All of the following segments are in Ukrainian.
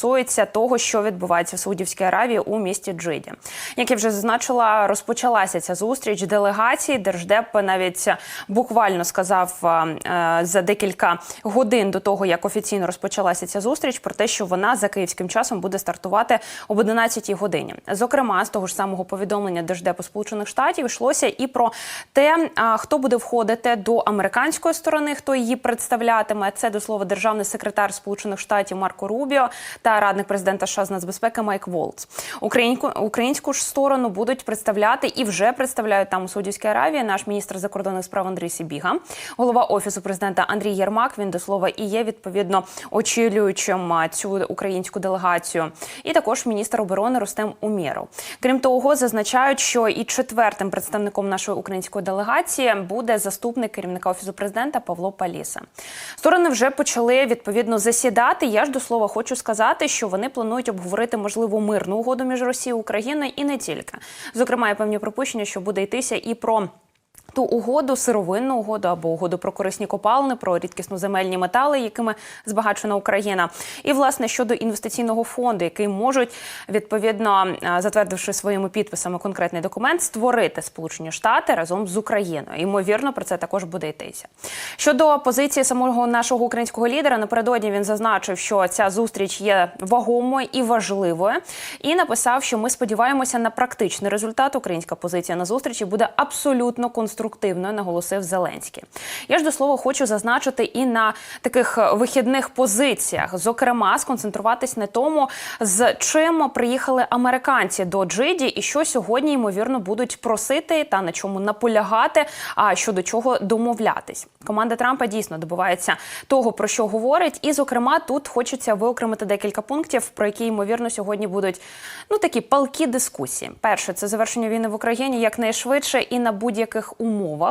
стосується того, що відбувається в Саудівській Аравії у місті Джиді. Як я вже зазначила, розпочалася ця зустріч делегації. Держдеп навіть буквально сказав е, за декілька годин до того, як офіційно розпочалася ця зустріч, про те, що вона за київським часом буде стартувати об 11 годині. Зокрема, з того ж самого повідомлення Держдепу Сполучених Штатів йшлося і про те, хто буде входити до американської сторони, хто її представлятиме. Це до слова державний секретар Сполучених Штатів Марко Рубіо та радник президента США з нацбезпеки Майк Волц. Українську українську ж сторону будуть представляти і вже представляють там у Саудівській Аравії наш міністр закордонних справ Андрій Сібіга, голова офісу президента Андрій Єрмак. Він до слова і є відповідно очолюючим цю українську делегацію, і також міністр оборони Рустем Умєров. Крім того, зазначають, що і четвертим представником нашої української делегації буде заступник керівника офісу президента Павло Паліса. Сторони вже почали відповідно засідати. Я ж до слова хочу сказати, що вони планують обговорити можливу мирну угоду між Росією і Україною і не тільки. Зокрема, є певні припущення, що буде йтися і про. Ту угоду, сировинну угоду або угоду про корисні копалини, про рідкісноземельні метали, якими збагачена Україна, і власне щодо інвестиційного фонду, який можуть відповідно е, затвердивши своїми підписами конкретний документ, створити Сполучені Штати разом з Україною. Ймовірно, про це також буде йтися. Щодо позиції самого нашого українського лідера, напередодні він зазначив, що ця зустріч є вагомою і важливою, і написав, що ми сподіваємося на практичний результат. Українська позиція на зустрічі буде абсолютно конструктивною, наголосив Зеленський. Я ж до слова хочу зазначити і на таких вихідних позиціях, зокрема, сконцентруватись на тому, з чим приїхали американці до Джиді, і що сьогодні ймовірно будуть просити та на чому наполягати, а щодо чого домовлятись. Команда Трампа дійсно добивається того, про що говорить, і зокрема тут хочеться виокремити декілька пунктів, про які ймовірно сьогодні будуть ну такі палкі дискусії. Перше це завершення війни в Україні якнайшвидше і на будь-яких умовах.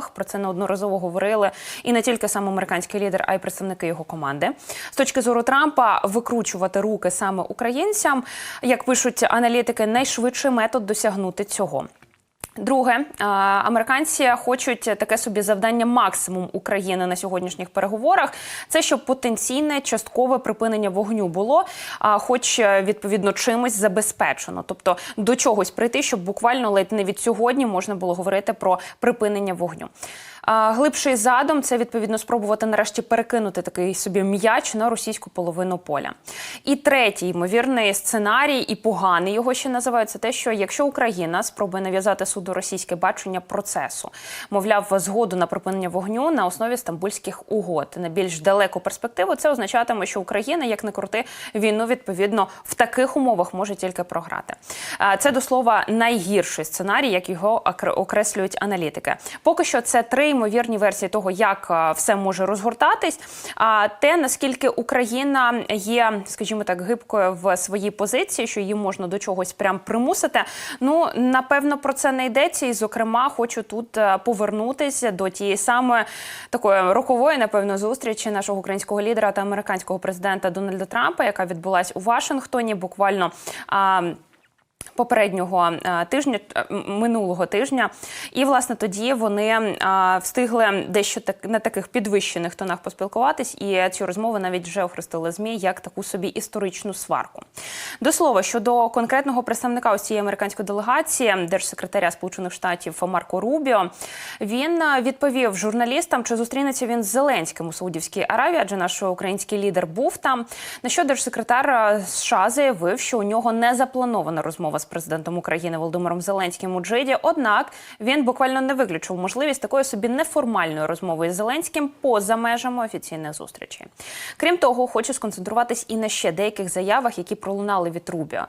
Про це неодноразово говорили і не тільки сам американський лідер, а й представники його команди. З точки зору Трампа викручувати руки саме українцям, як пишуть аналітики, найшвидший метод досягнути цього. Друге, американці хочуть таке собі завдання максимум України на сьогоднішніх переговорах. Це щоб потенційне часткове припинення вогню було, хоч е, відповідно чимось забезпечено. Тобто до чогось прийти, щоб буквально ледь не від сьогодні можна було говорити про припинення вогню. Глибший задум це відповідно спробувати нарешті перекинути такий собі м'яч на російську половину поля. І третій ймовірний сценарій, і поганий його ще називають, це те, що якщо Україна спробує нав'язати суду російське бачення процесу, мовляв, згоду на припинення вогню на основі стамбульських угод на більш далеку перспективу, це означатиме, що Україна, як не крути, війну відповідно в таких умовах може тільки програти. Це до слова найгірший сценарій, як його окреслюють аналітики. Поки що це три ймовірні версії того, як все може розгортатись. А те наскільки Україна є, скажімо так, гибкою в своїй позиції, що її можна до чогось прям примусити. Ну напевно про це не йдеться. І зокрема, хочу тут е, повернутися до тієї самої такої рокової, напевно, зустрічі нашого українського лідера та американського президента Дональда Трампа, яка відбулась у Вашингтоні, буквально. Попереднього е, тижня е, минулого тижня, і власне тоді вони е, встигли дещо так на таких підвищених тонах поспілкуватись, і цю розмову навіть вже охрестили змі як таку собі історичну сварку. До слова щодо конкретного представника ось цієї американської делегації, держсекретаря Сполучених Штатів Марко Рубіо, він відповів журналістам, чи зустрінеться він з Зеленським у Саудівській Аравії, адже наш український лідер був там. На що держсекретар США заявив, що у нього не запланована розмова з президентом України Володимиром Зеленським у Джиді. Однак він буквально не виключив можливість такої собі неформальної розмови з Зеленським поза межами офіційних зустрічей. Крім того, хочу сконцентруватись і на ще деяких заявах, які пролунали від Рубіо.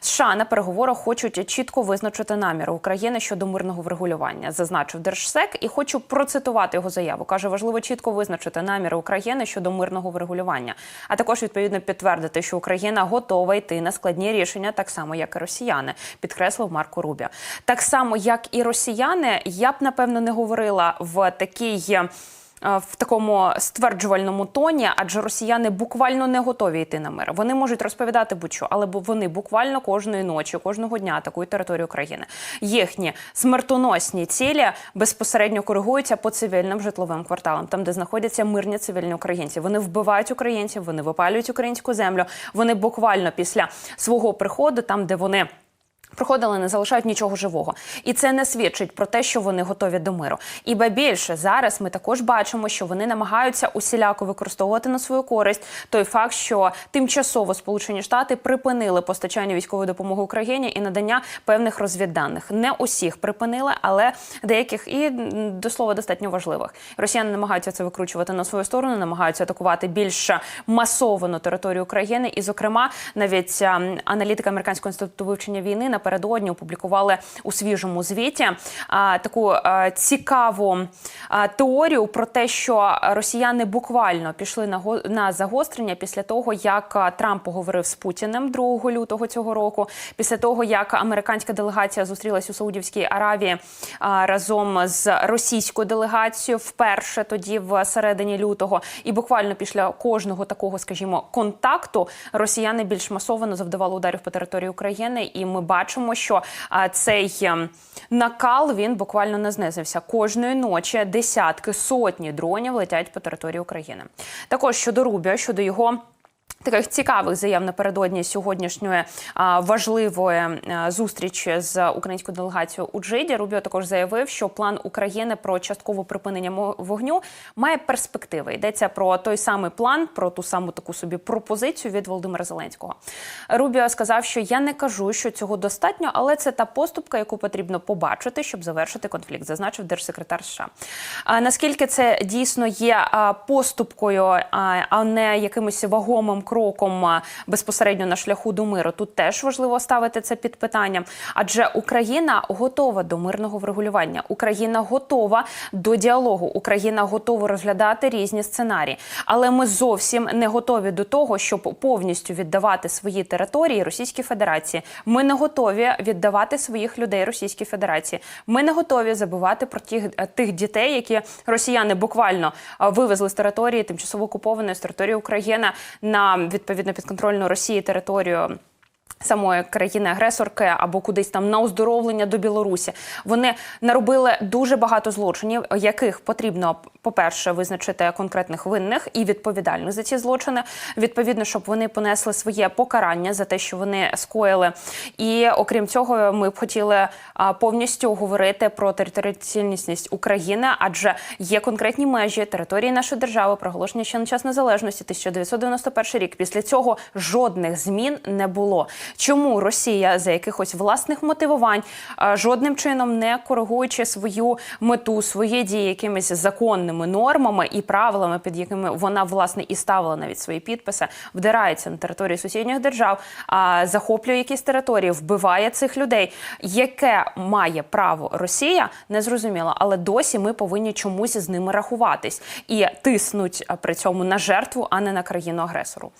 США на переговорах хочуть чітко визначити наміри України щодо мирного врегулювання, зазначив Держсек, і хочу процитувати його заяву. каже, важливо чітко визначити наміри України щодо мирного врегулювання, а також відповідно підтвердити, що Україна готова йти на складні рішення, так само як і росіяни, підкреслив Марко Рубя. Так само, як і росіяни, я б напевно не говорила в такій в такому стверджувальному тоні, адже росіяни буквально не готові йти на мир. Вони можуть розповідати будь-що, але вони буквально кожної ночі, кожного дня атакують територію України. Їхні смертоносні цілі безпосередньо коригуються по цивільним житловим кварталам, там де знаходяться мирні цивільні українці. Вони вбивають українців, вони випалюють українську землю. Вони буквально після свого приходу, там де вони. Проходили, не залишають нічого живого, і це не свідчить про те, що вони готові до миру. І ба більше зараз ми також бачимо, що вони намагаються усіляко використовувати на свою користь той факт, що тимчасово Сполучені Штати припинили постачання військової допомоги Україні і надання певних розвідданих. Не усіх припинили, але деяких і до слова достатньо важливих. Росіяни намагаються це викручувати на свою сторону, намагаються атакувати більш масовану територію України. І, зокрема, навіть ем, аналітика американського інституту вивчення війни напередодні опублікували у свіжому звіті таку цікаву теорію про те, що росіяни буквально пішли на на загострення після того, як Трамп поговорив з Путіним 2 лютого цього року, після того як американська делегація зустрілась у Саудівській Аравії разом з російською делегацією вперше тоді в середині лютого, і буквально після кожного такого, скажімо, контакту росіяни більш масово завдавали ударів по території України, і ми бачимо, що а, цей ем, накал він буквально не знизився. Кожної ночі десятки сотні дронів летять по території України. Також щодо Рубіо, щодо його. Таких цікавих заяв напередодні сьогоднішньої а, важливої а, зустрічі з українською делегацією у Джиді. Рубіо також заявив, що план України про часткове припинення вогню має перспективи. Йдеться про той самий план, про ту саму таку собі пропозицію від Володимира Зеленського. Рубіо сказав, що я не кажу, що цього достатньо, але це та поступка, яку потрібно побачити, щоб завершити конфлікт, зазначив держсекретар США. А наскільки це дійсно є поступкою, а не якимось вагомим кроком безпосередньо на шляху до миру, тут теж важливо ставити це під питанням. Адже Україна готова до мирного врегулювання. Україна готова до діалогу. Україна готова розглядати різні сценарії. Але ми зовсім не готові до того, щоб повністю віддавати свої території Російській Федерації. Ми не готові віддавати своїх людей Російській Федерації. Ми не готові забувати про тих, тих дітей, які росіяни буквально вивезли з території тимчасово окупованої з території України на відповідно підконтрольну Росії територію. Самої країни-агресорки або кудись там на оздоровлення до Білорусі вони наробили дуже багато злочинів, яких потрібно, по-перше, визначити конкретних винних і відповідальних за ці злочини. Відповідно, щоб вони понесли своє покарання за те, що вони скоїли. І окрім цього, ми б хотіли повністю говорити про територіальність України, адже є конкретні межі території нашої держави, проголошення ще на час незалежності 1991 рік. Після цього жодних змін не було. Чому Росія за якихось власних мотивувань, жодним чином не коригуючи свою мету, свої дії якимись законними нормами і правилами, під якими вона власне і ставила навіть свої підписи, вдирається на території сусідніх держав, захоплює якісь території, вбиває цих людей. Яке має право Росія, не зрозуміло, але досі ми повинні чомусь з ними рахуватись і тиснуть при цьому на жертву, а не на країну агресору.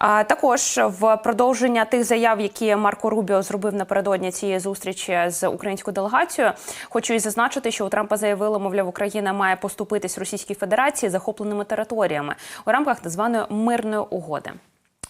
Також в продовження тих заяв, які Марко Рубіо зробив напередодні цієї зустрічі з українською делегацією, хочу і зазначити, що у Трампа заявили, мовляв, Україна має поступитись Російській Федерації захопленими територіями у рамках так званої мирної угоди.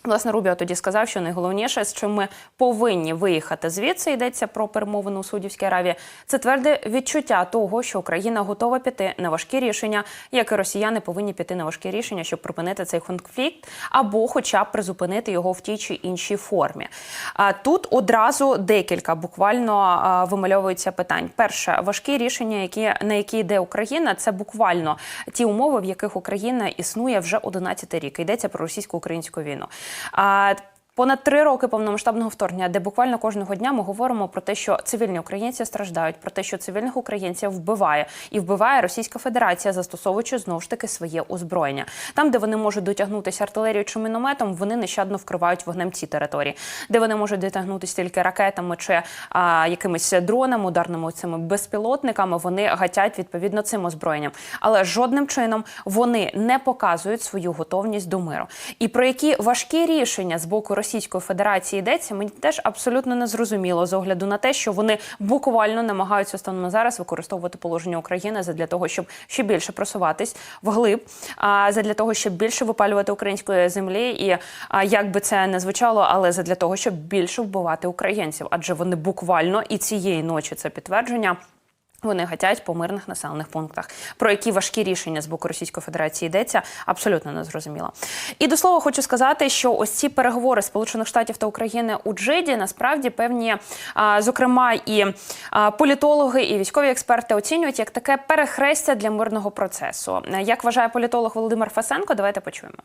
Власне, Рубіо тоді сказав, що найголовніше, з чим ми повинні виїхати звідси, йдеться про перемовину у Саудівській Аравії. Це тверде відчуття того, що Україна готова піти на важкі рішення, як і росіяни повинні піти на важкі рішення, щоб припинити цей конфлікт, або, хоча б призупинити його в тій чи іншій формі. А тут одразу декілька буквально вимальовується питань. Перше, важкі рішення, які на які йде Україна, це буквально ті умови, в яких Україна існує вже 11 рік. Йдеться про російсько-українську війну. Uh, Понад три роки повномасштабного вторгнення, де буквально кожного дня ми говоримо про те, що цивільні українці страждають, про те, що цивільних українців вбиває і вбиває Російська Федерація, застосовуючи знову ж таки своє озброєння. Там, де вони можуть дотягнутися артилерією чи мінометом, вони нещадно вкривають вогнем ці території, де вони можуть дотягнутися тільки ракетами чи а, якимись дронами, ударними цими безпілотниками. Вони гатять відповідно цим озброєнням, але жодним чином вони не показують свою готовність до миру. І про які важкі рішення з боку Росії Російської Федерації йдеться, мені теж абсолютно не зрозуміло з огляду на те, що вони буквально намагаються станом зараз використовувати положення України для того, щоб ще більше просуватись вглиб, а для того, щоб більше випалювати української землі, і як би це не звучало, але для того, щоб більше вбивати українців, адже вони буквально і цієї ночі це підтвердження. Вони гатять по мирних населених пунктах. Про які важкі рішення з боку Російської Федерації йдеться, абсолютно не зрозуміло. І до слова хочу сказати, що ось ці переговори Сполучених Штатів та України у Джиді насправді певні, зокрема, і політологи, і військові експерти оцінюють як таке перехрестя для мирного процесу. Як вважає політолог Володимир Фасенко, давайте почуємо.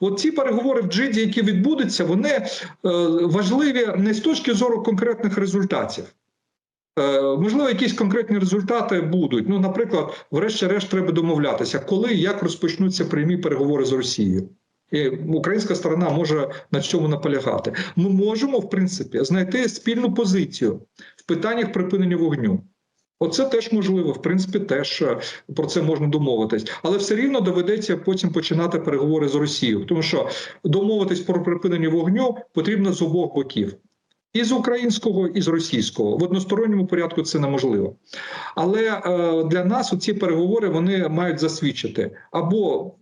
От ці переговори в Джиді, які відбудуться, вони е, важливі не з точки зору конкретних результатів. Е, можливо, якісь конкретні результати будуть. Ну, наприклад, врешті-решт, треба домовлятися, коли і як розпочнуться прямі переговори з Росією. І українська сторона може на цьому наполягати. Ми можемо, в принципі, знайти спільну позицію в питаннях припинення вогню. Оце теж можливо, в принципі, теж е, про це можна домовитись, але все рівно доведеться потім починати переговори з Росією, тому що домовитись про припинення вогню потрібно з обох боків. І з українського, і з російського в односторонньому порядку це неможливо. Але е, для нас ці переговори вони мають засвідчити або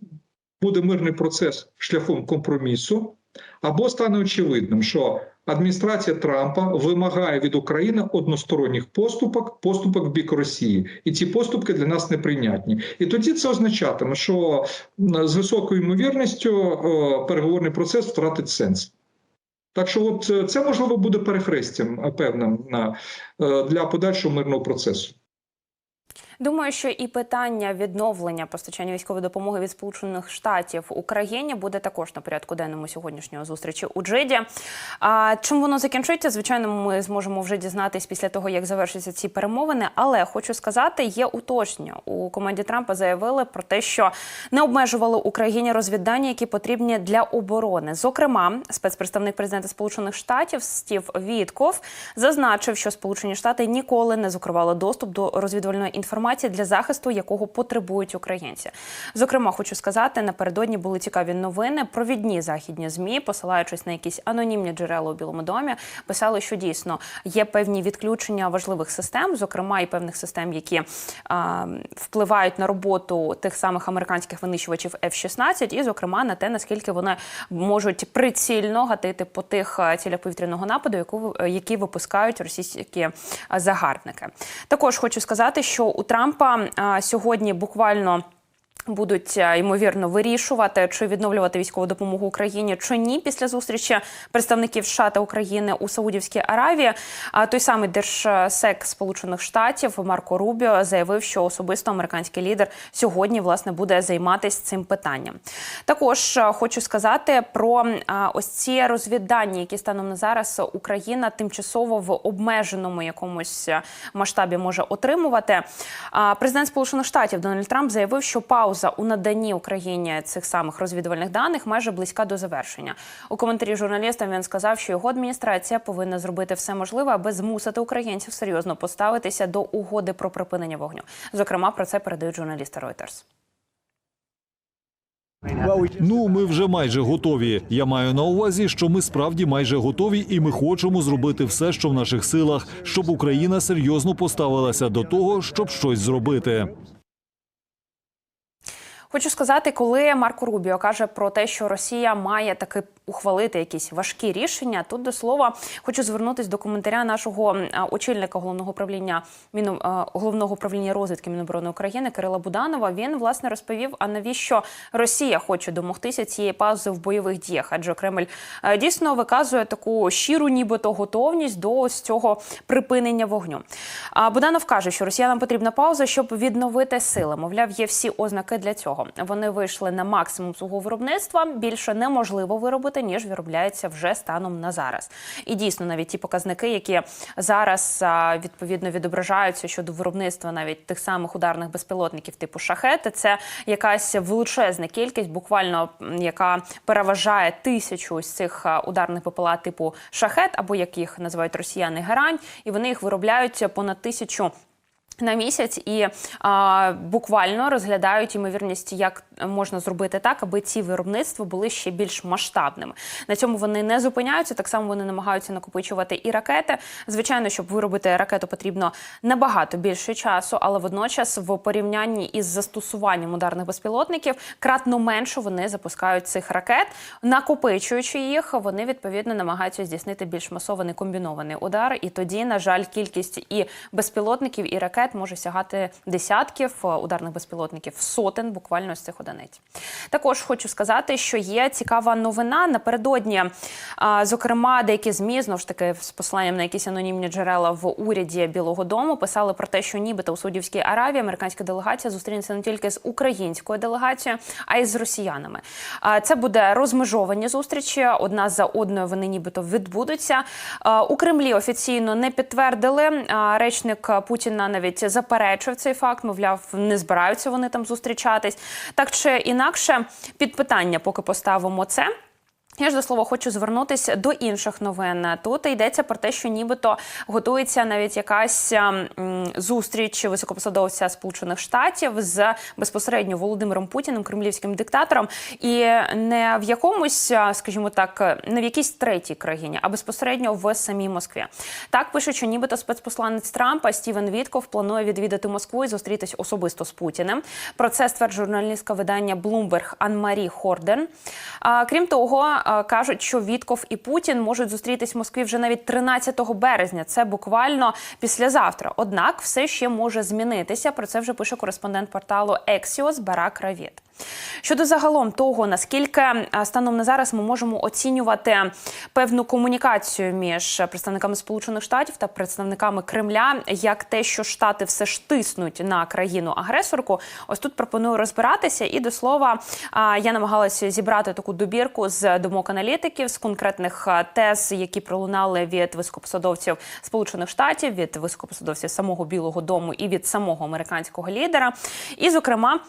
буде мирний процес шляхом компромісу, або стане очевидним, що адміністрація Трампа вимагає від України односторонніх поступок, поступок в бік Росії, і ці поступки для нас неприйнятні. І тоді це означатиме, що з високою ймовірністю е, переговорний процес втратить сенс. Так що, от е, це можливо буде перехрестям е, певним на для подальшого мирного процесу. Думаю, що і питання відновлення постачання військової допомоги від Сполучених Штатів Україні буде також на порядку денному сьогоднішнього зустрічі у Джиді. А чим воно закінчиться? Звичайно, ми зможемо вже дізнатись після того, як завершаться ці перемовини. Але хочу сказати, є уточнення у команді Трампа. Заявили про те, що не обмежували Україні розвіддання, які потрібні для оборони. Зокрема, спецпредставник президента Сполучених Штатів Стів Вітков зазначив, що Сполучені Штати ніколи не закривали доступ до розвідувальної інформації для захисту, якого потребують українці. Зокрема, хочу сказати, напередодні були цікаві новини. Провідні західні змі, посилаючись на якісь анонімні джерела у Білому домі, писали, що дійсно є певні відключення важливих систем, зокрема і певних систем, які а, впливають на роботу тих самих американських винищувачів F-16, і зокрема на те, наскільки вони можуть прицільно гатити по тих цілях повітряного нападу, яку які випускають російські загарбники. Також хочу сказати, що у Трампа сьогодні буквально. Будуть ймовірно вирішувати, чи відновлювати військову допомогу Україні чи ні після зустрічі представників США та України у Саудівській Аравії. А той самий держсек Сполучених Штатів Марко Рубіо заявив, що особисто американський лідер сьогодні власне буде займатися цим питанням. Також хочу сказати про ось ці розвіддані, які станом на зараз Україна тимчасово в обмеженому якомусь масштабі може отримувати. Президент Сполучених Штатів Дональд Трамп заявив, що пауза у наданні Україні цих самих розвідувальних даних майже близька до завершення. У коментарі журналістам він сказав, що його адміністрація повинна зробити все можливе, аби змусити українців серйозно поставитися до угоди про припинення вогню. Зокрема, про це передають журналісти Reuters. Ну, ми вже майже готові. Я маю на увазі, що ми справді майже готові, і ми хочемо зробити все, що в наших силах, щоб Україна серйозно поставилася до того, щоб щось зробити. Хочу сказати, коли Марко Рубіо каже про те, що Росія має таки ухвалити якісь важкі рішення. Тут до слова хочу звернутися до коментаря нашого очільника головного управління головного управління розвідки Міноборони України Кирила Буданова. Він власне розповів, а навіщо Росія хоче домогтися цієї паузи в бойових діях? Адже Кремль дійсно виказує таку щиру, нібито готовність до ось цього припинення вогню. А Буданов каже, що росіянам потрібна пауза, щоб відновити сили. Мовляв, є всі ознаки для цього. Вони вийшли на максимум свого виробництва. Більше неможливо виробити ніж виробляється вже станом на зараз. І дійсно, навіть ті показники, які зараз відповідно відображаються щодо виробництва навіть тих самих ударних безпілотників, типу шахети, це якась величезна кількість, буквально яка переважає тисячу ось цих ударних ППЛА типу шахет, або як їх називають росіяни герань, і вони їх виробляють понад тисячу. На місяць і а, буквально розглядають ймовірність як можна зробити так, аби ці виробництва були ще більш масштабними. На цьому вони не зупиняються. Так само вони намагаються накопичувати і ракети. Звичайно, щоб виробити ракету, потрібно набагато більше часу, але водночас, в порівнянні із застосуванням ударних безпілотників, кратно менше вони запускають цих ракет, накопичуючи їх, вони відповідно намагаються здійснити більш масований комбінований удар. І тоді, на жаль, кількість і безпілотників, і ракет може сягати десятків е, ударних безпілотників, сотень буквально з цих одиниць. Також хочу сказати, що є цікава новина напередодні. Зокрема, деякі змі знову ж таки з посиланням на якісь анонімні джерела в уряді Білого Дому писали про те, що нібито у Саудівській Аравії американська делегація зустрінеться не тільки з українською делегацією, а й з росіянами. Це буде розмежовані зустрічі. Одна за одною вони нібито відбудуться. У Кремлі офіційно не підтвердили. Речник Путіна навіть заперечив цей факт. Мовляв, не збираються вони там зустрічатись. Так чи інакше, під питання, поки поставимо це. Я ж до слова хочу звернутися до інших новин. Тут йдеться про те, що нібито готується навіть якась зустріч високопосадовця Сполучених Штатів з безпосередньо Володимиром Путіним, кремлівським диктатором, і не в якомусь, скажімо так, не в якійсь третій країні, а безпосередньо в самій Москві. Так пишуть, що нібито спецпосланець Трампа Стівен Вітков планує відвідати Москву і зустрітись особисто з Путіним. Про це стверджує журналістка видання Bloomberg Анмарі Хорден. Крім того, кажуть, що Вітков і Путін можуть зустрітись в Москві вже навіть 13 березня. Це буквально післязавтра. Однак все ще може змінитися. Про це вже пише кореспондент порталу Ексіос Барак Равіт. Щодо загалом того, наскільки станом на зараз ми можемо оцінювати певну комунікацію між представниками Сполучених Штатів та представниками Кремля, як те, що Штати все ж тиснуть на країну агресорку, ось тут пропоную розбиратися. І до слова, я намагалася зібрати таку добірку з думок аналітиків з конкретних тез, які пролунали від високопосадовців Сполучених Штатів, від високопосадовців самого Білого Дому і від самого американського лідера. І, зокрема.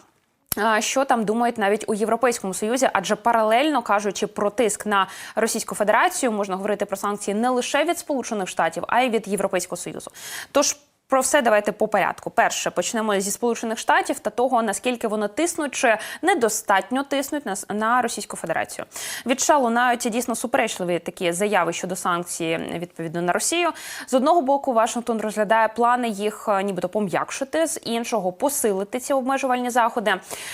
Що там думають навіть у Європейському Союзі, адже паралельно кажучи про тиск на Російську Федерацію, можна говорити про санкції не лише від Сполучених Штатів, а й від Європейського Союзу. Тож про все давайте по порядку. Перше почнемо зі Сполучених Штатів та того, наскільки вони тиснуть чи недостатньо тиснуть на, на Російську Федерацію. Від США лунають дійсно суперечливі такі заяви щодо санкцій відповідно на Росію. З одного боку, Вашингтон розглядає плани їх е, нібито пом'якшити, з іншого посилити ці обмежувальні заходи.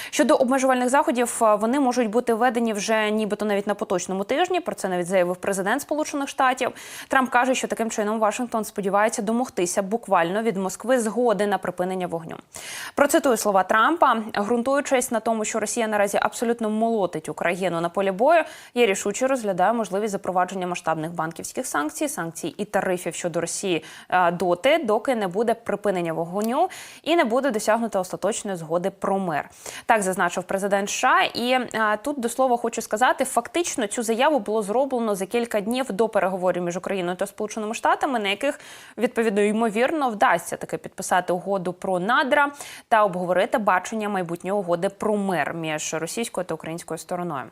Щодо обмежувальних заходів, е, вони можуть бути введені вже нібито навіть на поточному тижні. Про це навіть заявив президент Сполучених Штатів. Трамп каже, що таким чином Вашингтон сподівається домогтися буквально від Москви згоди на припинення вогню. Процитую слова Трампа, ґрунтуючись на тому, що Росія наразі абсолютно молотить Україну на полі бою. Я рішуче розглядаю можливість запровадження масштабних банківських санкцій, санкцій і тарифів щодо Росії е, доти, доки не буде припинення вогню і не буде досягнуто остаточної згоди про мир. Так зазначив президент США. І е, тут до слова хочу сказати, фактично цю заяву було зроблено за кілька днів до переговорів між Україною та Сполученими Штатами, на яких відповідно ймовірно вдасться таки підписати угоду про надра та обговорити бачення майбутньої угоди про мир між російською та українською стороною.